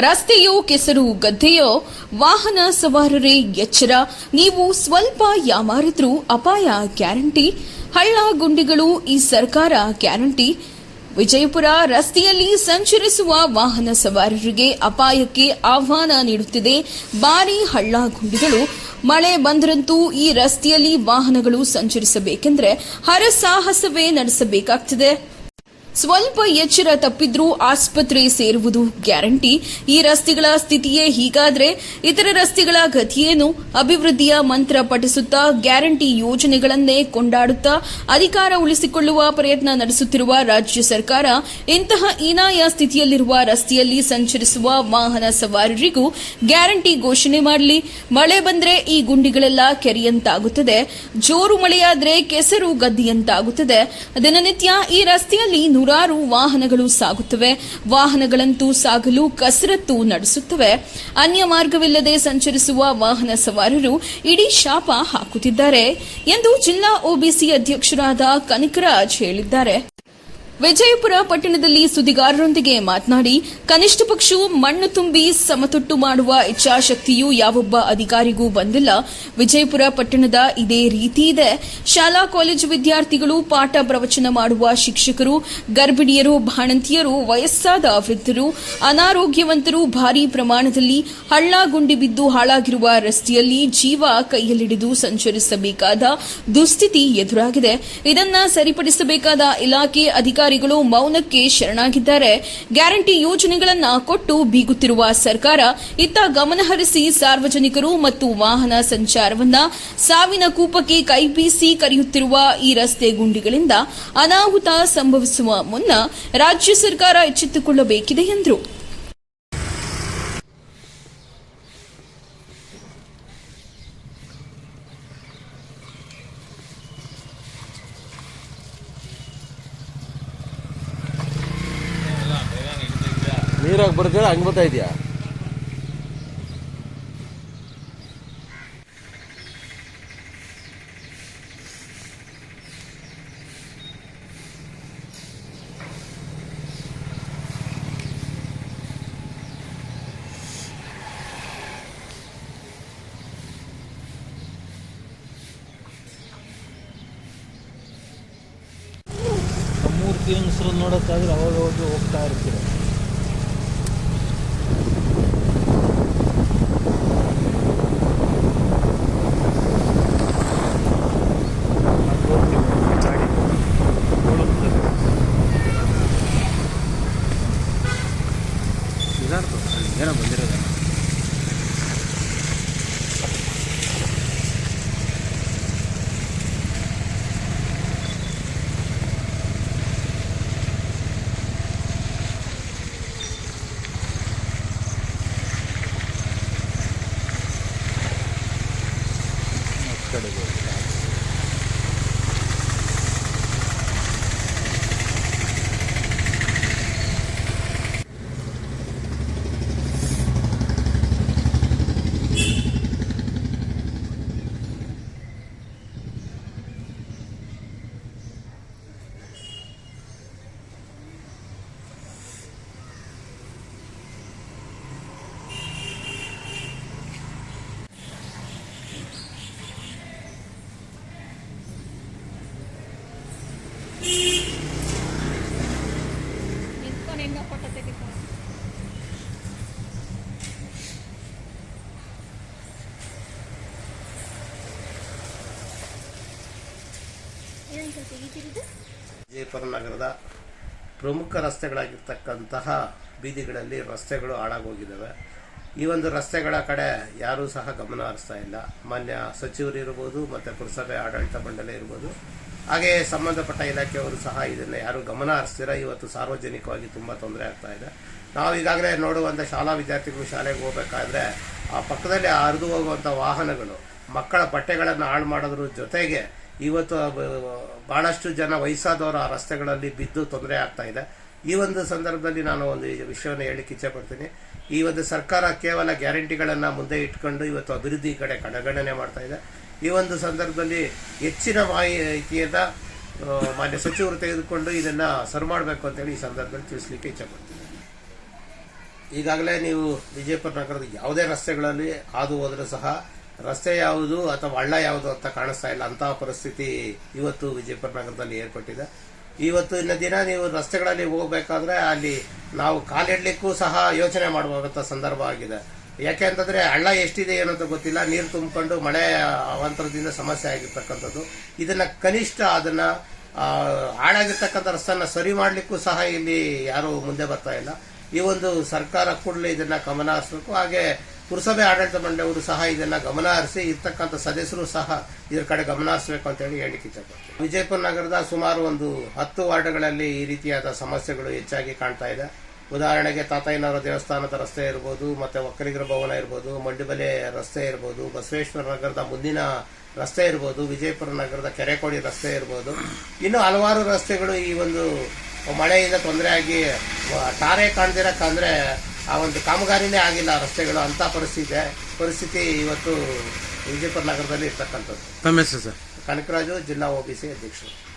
ರಸ್ತೆಯೋ ಕೆಸರು ಗದ್ದೆಯೋ ವಾಹನ ಸವಾರರೇ ಎಚ್ಚರ. ನೀವು ಸ್ವಲ್ಪ ಯಾಮಾರಿದ್ರೂ ಅಪಾಯ ಗ್ಯಾರಂಟಿ. ಹಳ್ಳ ಗುಂಡಿಗಳು ಈ ಸರ್ಕಾರ ಗ್ಯಾರಂಟಿ. ವಿಜಯಪುರ ರಸ್ತೆಯಲ್ಲಿ ಸಂಚರಿಸುವ ವಾಹನ ಸವಾರರಿಗೆ ಅಪಾಯಕ್ಕೆ ಆಹ್ವಾನ ನೀಡುತ್ತಿದೆ. ಭಾರಿ ಹಳ್ಳ ಗುಂಡಿಗಳು. ಮಳೆ ಬಂದರಂತೂ ಈ ರಸ್ತೆಯಲ್ಲಿ ವಾಹನಗಳು ಸಂಚರಿಸಬೇಕೆಂದರೆ ಹರಸಾಹಸವೇ ನಡೆಸಬೇಕಾಗ್ತದೆ. ಸ್ವಲ್ಪ ಎಚ್ಚರ ತಪ್ಪಿದ್ರೂ ಆಸ್ಪತ್ರೆ ಸೇರುವುದು ಗ್ಯಾರಂಟಿ. ಈ ರಸ್ತೆಗಳ ಸ್ಥಿತಿಯೇ ಹೀಗಾದ್ರೆ ಇತರ ರಸ್ತೆಗಳ ಗತಿಯೇನು? ಅಭಿವೃದ್ಧಿಯ ಮಂತ್ರ ಪಠಿಸುತ್ತಾ ಗ್ಯಾರಂಟಿ ಯೋಜನೆಗಳನ್ನೇ ಕೊಂಡಾಡುತ್ತಾ ಅಧಿಕಾರ ಉಳಿಸಿಕೊಳ್ಳುವ ಪ್ರಯತ್ನ ನಡೆಸುತ್ತಿರುವ ರಾಜ್ಯ ಸರ್ಕಾರ ಇಂತಹ ಹೀನಾಯ ಸ್ಥಿತಿಯಲ್ಲಿರುವ ರಸ್ತೆಯಲ್ಲಿ ಸಂಚರಿಸುವ ವಾಹನ ಸವಾರರಿಗೂ ಗ್ಯಾರಂಟಿ ಘೋಷಣೆ ಮಾಡಲಿ. ಮಳೆ ಬಂದ್ರೆ ಈ ಗುಂಡಿಗಳೆಲ್ಲ ಕೆರೆಯಂತಾಗುತ್ತದೆ. ಜೋರು ಮಳೆಯಾದ್ರೆ ಕೆಸರು ಗದ್ದಿಯಂತಾಗುತ್ತದೆ. ದಿನನಿತ್ಯ ಈ ರಸ್ತೆಯಲ್ಲಿ ನೂರಾರು ವಾಹನಗಳು ಸಾಗುತ್ತವೆ. ವಾಹನಗಳಂತೂ ಸಾಗಲು ಕಸರತ್ತು ನಡೆಸುತ್ತವೆ. ಅನ್ಯ ಮಾರ್ಗವಿಲ್ಲದೆ ಸಂಚರಿಸುವ ವಾಹನ ಸವಾರರು ಇಡೀ ಶಾಪ ಹಾಕುತ್ತಿದ್ದಾರೆ ಎಂದು ಜಿಲ್ಲಾ ಒಬಿಸಿ ಅಧ್ಯಕ್ಷರಾದ ಕನಕರಾಜ್ ಹೇಳಿದ್ದಾರೆ. ವಿಜಯಪುರ ಪಟ್ಟಣದಲ್ಲಿ ಸುದ್ದಿಗಾರರೊಂದಿಗೆ ಮಾತನಾಡಿ, ಕನಿಷ್ಠ ಪಕ್ಷವು ಮಣ್ಣು ತುಂಬಿ ಸಮತಟ್ಟು ಮಾಡುವ ಇಚ್ಛಾಶಕ್ತಿಯು ಯಾವೊಬ್ಬ ಅಧಿಕಾರಿಗೂ ಬಂದಿಲ್ಲ. ವಿಜಯಪುರ ಪಟ್ಟಣದ ಇದೇ ರೀತಿ ಇದೆ. ಶಾಲಾ ಕಾಲೇಜು ವಿದ್ಯಾರ್ಥಿಗಳು ಪಾಠ ಪ್ರವಚನ ಮಾಡುವ ಶಿಕ್ಷಕರು, ಗರ್ಭಿಣಿಯರು, ಬಾಣಂತಿಯರು, ವಯಸ್ಸಾದ ವೃದ್ಧರು, ಅನಾರೋಗ್ಯವಂತರು ಭಾರೀ ಪ್ರಮಾಣದಲ್ಲಿ ಹಳ್ಳ ಗುಂಡಿ ಬಿದ್ದು ಹಾಳಾಗಿರುವ ರಸ್ತೆಯಲ್ಲಿ ಜೀವ ಕೈಯಲ್ಲಿಡಿದು ಸಂಚರಿಸಬೇಕಾದ ದುಸ್ಥಿತಿ ಎದುರಾಗಿದೆ. ಇದನ್ನು ಸರಿಪಡಿಸಬೇಕಾದ ಇಲಾಖೆ ಅಧಿಕಾರಿಗಳು ಮೌನಕ್ಕೆ ಶರಣಾಗಿದ್ದಾರೆ. ಗ್ಯಾರಂಟಿ ಯೋಜನೆಗಳನ್ನು ಕೊಟ್ಟು ಬೀಗುತ್ತಿರುವ ಸರ್ಕಾರ ಇತ್ತ ಗಮನಹರಿಸಿ ಸಾರ್ವಜನಿಕರು ಮತ್ತು ವಾಹನ ಸಂಚಾರವನ್ನ ಸಾವಿನ ಕೂಪಕ್ಕೆ ಕೈಬೀಸಿ ಕರೆಯುತ್ತಿರುವ ಈ ರಸ್ತೆ ಗುಂಡಿಗಳಿಂದ ಅನಾಹುತ ಸಂಭವಿಸುವ ಮುನ್ನ ರಾಜ್ಯ ಸರ್ಕಾರ ಎಚ್ಚೆತ್ತುಕೊಳ್ಳಬೇಕಿದೆ ಎಂದರು. ನೀರಾಗ ಬರ್ತೀರ ಹಂಗೆ ಬರ್ತಾ ಇದೆಯಾ? ಮೂರ್ತಿ ಹೆಂಗಸರು ನೋಡೋಕ್ಕಾದ್ರೆ ಅವಾಗ ಅವಾಗ ಹೋಗ್ತಾ ಇರ್ತೀರ? Çanakkale bölgesi. ವಿಜಯಪುರ ನಗರದ ಪ್ರಮುಖ ರಸ್ತೆಗಳಾಗಿರ್ತಕ್ಕಂತಹ ಬೀದಿಗಳಲ್ಲಿ ರಸ್ತೆಗಳು ಹಾಳಾಗೋಗಿದ್ದಾವೆ. ಈ ಒಂದು ರಸ್ತೆಗಳ ಕಡೆ ಯಾರೂ ಸಹ ಗಮನ ಹರಿಸ್ತಾ ಇಲ್ಲ. ಮಾನ್ಯ ಸಚಿವರು ಇರ್ಬೋದು, ಮತ್ತು ಪುರಸಭೆ ಆಡಳಿತ ಮಂಡಳಿ ಇರ್ಬೋದು. ಹಾಗೆಯೇ ಸಂಬಂಧಪಟ್ಟ ಇಲಾಖೆಯವರು ಸಹ ಇದನ್ನು ಯಾರು ಗಮನ ಹರಿಸ್ತೀರ ಇವತ್ತು ಸಾರ್ವಜನಿಕವಾಗಿ ತುಂಬ ತೊಂದರೆ ಆಗ್ತಾ ಇದೆ. ನಾವು ಈಗಾಗಲೇ ನೋಡುವಂಥ ಶಾಲಾ ವಿದ್ಯಾರ್ಥಿಗಳು ಶಾಲೆಗೆ ಹೋಗಬೇಕಾದ್ರೆ ಆ ಪಕ್ಕದಲ್ಲಿ ಹರಿದು ಹೋಗುವಂಥ ವಾಹನಗಳು, ಮಕ್ಕಳ ಬಟ್ಟೆಗಳನ್ನು ಹಾಳು ಮಾಡೋದ್ರ ಜೊತೆಗೆ ಇವತ್ತು ಭಾಳಷ್ಟು ಜನ ವಯಸ್ಸಾದವರು ಆ ರಸ್ತೆಗಳಲ್ಲಿ ಬಿದ್ದು ತೊಂದರೆ ಆಗ್ತಾ ಇದೆ. ಈ ಒಂದು ಸಂದರ್ಭದಲ್ಲಿ ನಾನು ಒಂದು ವಿಷಯವನ್ನು ಹೇಳಿಕ್ಕೆ ಇಚ್ಛೆ ಪಡ್ತೀನಿ. ಈ ಒಂದು ಸರ್ಕಾರ ಕೇವಲ ಗ್ಯಾರಂಟಿಗಳನ್ನು ಮುಂದೆ ಇಟ್ಕೊಂಡು ಇವತ್ತು ಅಭಿವೃದ್ಧಿ ಕಡೆ ಕಡೆಗಣನೆ ಮಾಡ್ತಾ ಇದೆ. ಈ ಒಂದು ಸಂದರ್ಭದಲ್ಲಿ ಹೆಚ್ಚಿನ ಮಾಹಿತಿಯದ ಮಾನ್ಯ ಸಚಿವರು ತೆಗೆದುಕೊಂಡು ಇದನ್ನ ಸರಿ ಮಾಡಬೇಕು ಅಂತೇಳಿ ಈ ಸಂದರ್ಭದಲ್ಲಿ ತಿಳಿಸ್ಲಿಕ್ಕೆ ಇಚ್ಛೆ ಪಡ್ತೀನಿ. ಈಗಾಗಲೇ ನೀವು ವಿಜಯಪುರ ನಗರದ ಯಾವುದೇ ರಸ್ತೆಗಳಲ್ಲಿ ಹಾದು ಹೋದರೂ ಸಹ ರಸ್ತೆ ಯಾವುದು ಅಥವಾ ಹಳ್ಳ ಯಾವುದು ಅಂತ ಕಾಣಿಸ್ತಾ ಇಲ್ಲ. ಅಂತಹ ಪರಿಸ್ಥಿತಿ ಇವತ್ತು ವಿಜಯಪುರ ನಗರದಲ್ಲಿ ಏರ್ಪಟ್ಟಿದೆ ಇನ್ನ ದಿನ ನೀವು ರಸ್ತೆಗಳಲ್ಲಿ ಹೋಗಬೇಕಾದ್ರೆ ಅಲ್ಲಿ ನಾವು ಕಾಲಿಡ್ಲಿಕ್ಕೂ ಸಹ ಯೋಚನೆ ಮಾಡುವಂತ ಸಂದರ್ಭ ಆಗಿದೆ. ಯಾಕೆ ಅಂತಂದ್ರೆ ಹಳ್ಳ ಎಷ್ಟಿದೆ ಏನಂತ ಗೊತ್ತಿಲ್ಲ. ನೀರು ತುಂಬಿಕೊಂಡು ಮಳೆ ಅವಾಂತರದಿಂದ ಸಮಸ್ಯೆ ಆಗಿರ್ತಕ್ಕಂಥದ್ದು. ಇದನ್ನ ಕನಿಷ್ಠ ಅದನ್ನ ಹಾಳಾಗಿರ್ತಕ್ಕಂಥ ರಸ್ತೆನ ಸರಿ ಮಾಡಲಿಕ್ಕೂ ಸಹ ಇಲ್ಲಿ ಯಾರು ಮುಂದೆ ಬರ್ತಾ ಇಲ್ಲ. ಈ ಒಂದು ಸರ್ಕಾರ ಕೂಡಲೇ ಇದನ್ನ ಗಮನ ಹರಿಸಬೇಕು. ಹಾಗೆ ಪುರಸಭೆ ಆಡಳಿತ ಮಂಡಳಿಯವರು ಸಹ ಇದನ್ನ ಗಮನ ಹರಿಸಿ ಇರ್ತಕ್ಕಂಥ ಸದಸ್ಯರು ಸಹ ಇದ್ರ ಕಡೆ ಗಮನ ಹರಿಸಬೇಕು ಅಂತ ಹೇಳಿ ಹೇಳಿಕೆ ಇಷ್ಟಪಡ್ತೀನಿ ವಿಜಯಪುರ ನಗರದ ಸುಮಾರು ಒಂದು ಹತ್ತು ವಾರ್ಡ್ಗಳಲ್ಲಿ ಈ ರೀತಿಯಾದ ಸಮಸ್ಯೆಗಳು ಹೆಚ್ಚಾಗಿ ಕಾಣ್ತಾ ಇದೆ. ಉದಾಹರಣೆಗೆ ತಾತಯ್ಯನವರ ದೇವಸ್ಥಾನದ ರಸ್ತೆ ಇರ್ಬೋದು, ಮತ್ತೆ ಒಕ್ಕಲಿಗರ ಭವನ ಇರ್ಬೋದು, ಮಂಡಿಬಲೆ ರಸ್ತೆ ಇರ್ಬೋದು, ಬಸವೇಶ್ವರ ನಗರದ ಮುಂದಿನ ರಸ್ತೆ ಇರ್ಬೋದು, ವಿಜಯಪುರ ನಗರದ ಕೆರೆಕೋಡಿ ರಸ್ತೆ ಇರ್ಬೋದು. ಇನ್ನು ಹಲವಾರು ರಸ್ತೆಗಳು ಈ ಒಂದು ಮಳೆಯಿಂದ ತೊಂದರೆ ಆಗಿ ಟಾರೆ ಕಾಣ್ದಿರಕ್ಕಂದ್ರೆ ಆ ಒಂದು ಕಾಮಗಾರಿನೇ ಆಗಿಲ್ಲ ರಸ್ತೆಗಳು ಅಂತ ಪರಿಸ್ಥಿತಿ ಪರಿಸ್ಥಿತಿ ಇವತ್ತು ವಿಜಯಪುರ ನಗರದಲ್ಲಿ ಇರ್ತಕ್ಕಂಥದ್ದು. ತಮ್ಮ ಹೆಸರು ಸರ್? ಕನಕರಾಜು ಜಿಲ್ಲಾ ಒಬಿಸಿ ಅಧ್ಯಕ್ಷರು.